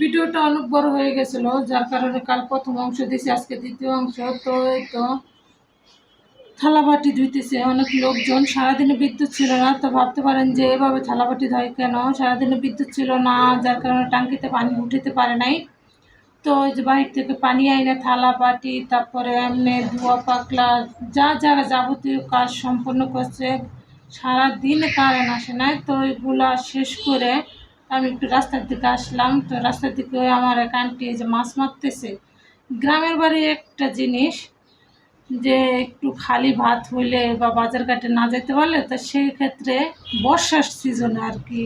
ভিডিওটা অনেক বড় হয়ে গেছিল, যার কারণে কাল প্রথম অংশ দিয়েছি, আজকে দ্বিতীয় অংশ, তো এই তো থালাবাটি ধুইতেছে। অনেক লোকজন, সারাদিনে বিদ্যুৎ ছিল না, তো ভাবতে পারেন যে এভাবে থালাবাটি ধয় কেন? সারাদিনে বিদ্যুৎ ছিল না, যার কারণে টাঙ্কিতে পানি উঠাতে পারে নাই। তো ওই যে বাহির থেকে পানি আইনে থালা বাটি তারপরে এমনি ধোয়া পাকলা, যা যা যাবতীয় কাজ সম্পন্ন করছে, সারাদিন কারেন্ট আসে নাই, তো ওইগুলা শেষ করে আমি একটু রাস্তার দিকে আসলাম। তো রাস্তার দিকে আমার এক আন্টি যে মাছ মারতেছে। গ্রামের বাড়ি একটা জিনিস যে একটু খালি ভাত হইলে বা বাজার ঘাটে না যেতে পারলে তো সেই ক্ষেত্রে বর্ষার সিজনে আর কি।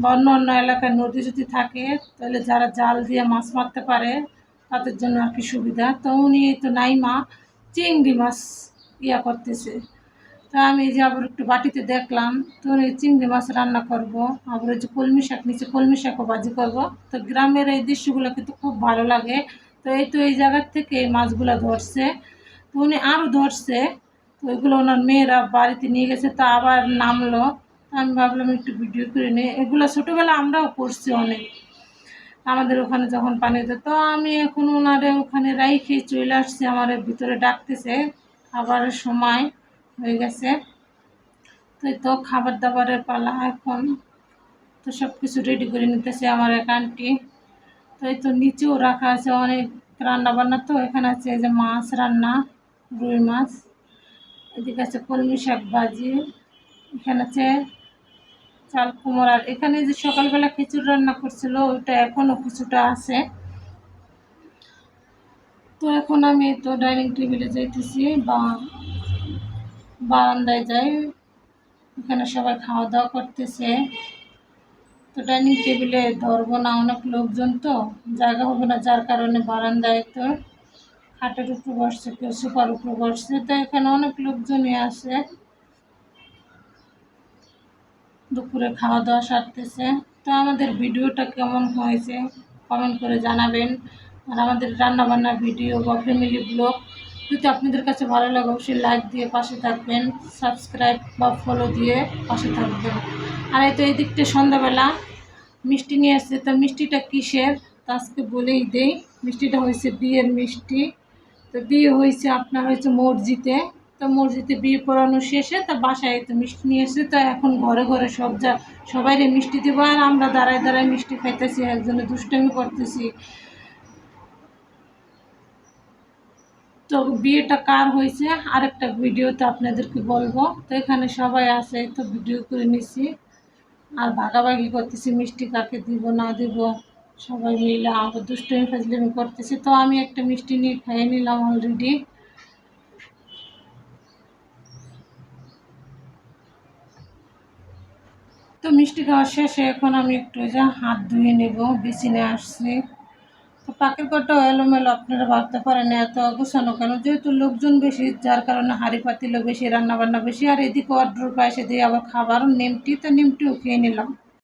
বা অন্য অন্য এলাকায় নদী যদি থাকে, তাহলে যারা জাল দিয়ে মাছ মারতে পারে, তাদের জন্য আর কি সুবিধা। তো উনি তো নাইমা চিংড়ি মাছ ইয়া করতেছে। তো আমি যে আবার একটু বাটিতে দেখলাম, তো উনি চিংড়ি মাছ রান্না করব। আবার যে কলমি শাক, নিচে কলমি শাকও ভাজি করব। তো গ্রামের এই দৃশ্যগুলো কিন্তু খুব ভালো লাগে। তো এই তো এই জায়গার থেকে এই মাছগুলো ধরছে। তো উনি আরও ধরছে। তো ওইগুলো ওনার মেয়েরা বাড়িতে নিয়ে গেছে, তো আবার নামলো। আমি ভাবলাম একটু ভিডিও করে নিই এগুলো ছোটোবেলা আমরাও করছি অনেক। আমাদের ওখানে যখন পানি দিত তো আমি এখন ওনারে ওখানে রাইখে চলে আসছি, আমার ভিতরে ডাকতেছে। খাবারের সময় হয়ে গেছে। তো তো খাবার দাবারের পালা এখন। তো সব কিছু রেডি করে নিতেছে আমার এক আন্টি তো এই তো নিচেও রাখা আছে অনেক রান্না বান্না তো এখানে আছে যে মাছ রান্না, রুই মাছ। এদিকে আছে কলমি শাক ভাজি। এখানে আছে চাল কুমড়। আর এখানে যে সকালবেলা খিচুড়ি রান্না করছিল, ওইটা এখনও কিছুটা আছে। তো এখন আমি তো ডাইনিং টেবিলে যাইতেছি বা বারান্দায় যাই। এখানে সবাই খাওয়া দাওয়া করতেছে। তো ডাইনিং টেবিলে ধরবো না অনেক লোকজন তো, জায়গা হবে না যার কারণে বারান্দায় তো খাটের উপরে বসছে, কেউ সুপার উপরে বসছে। তো এখানে অনেক লোকজনই আসে দুপুরে খাওয়া দাওয়া সারতেছে। তো আমাদের ভিডিওটা কেমন হয়েছে কমেন্ট করে জানাবেন। আর আমাদের রান্নাবান্নার ভিডিও বা ফ্যামিলি ব্লগ যদি আপনাদের কাছে ভালো লাগে, অবশ্যই লাইক দিয়ে পাশে থাকবেন সাবস্ক্রাইব বা ফলো দিয়ে পাশে থাকবেন। আর এই তো এই দিকটা সন্ধ্যাবেলা, মিষ্টি নিয়ে আসছে। তো মিষ্টিটা কিসের? তা আজকে বলেই দেই, মিষ্টিটা হয়েছে বিয়ের মিষ্টি। তো বিয়ে হয়েছে আপনার হয়েছে মসজিদে। তো মসজিদে বিয়ে পড়ানো শেষে তা বাসায় তো মিষ্টি নিয়ে এসে তো এখন ঘরে ঘরে সব যা, সবাইরে মিষ্টি দেবো। আর আমরা দাঁড়ায় দাঁড়ায় মিষ্টি খাইতেছি, একজনে দুষ্টামি করতেছি। তো বিয়েটা কার হয়েছে? আরেকটা ভিডিওতে আপনাদেরকে বলব। তো এখানে সবাই আছে তো ভিডিও করে নিছি। আর ভাগাভাগি করতেছি, মিষ্টি কাকে দিব, না দিব, সবাই মিলে আবার দুষ্টমি ফাজলামি করতেছি। তো আমি একটা মিষ্টি নিয়ে খেয়ে নিলাম অলরেডি তো মিষ্টি খাওয়া শেষে এখন আমি একটু যা হাত ধুয়ে নেব বিছিনে আসছি। পাখির কটা এলোমেলো আপনারা ভাবতে পারেন এত গুছানো কেন? যেহেতু লোকজন বেশি, যার কারণে হাঁড়ি পাতিল বেশি, রান্নাবান্না বেশি, আর এদিকে অর্ডার পায়, সেদিকে আবার খাবার নিমটি, তো নিমটিও খেয়ে নিলাম।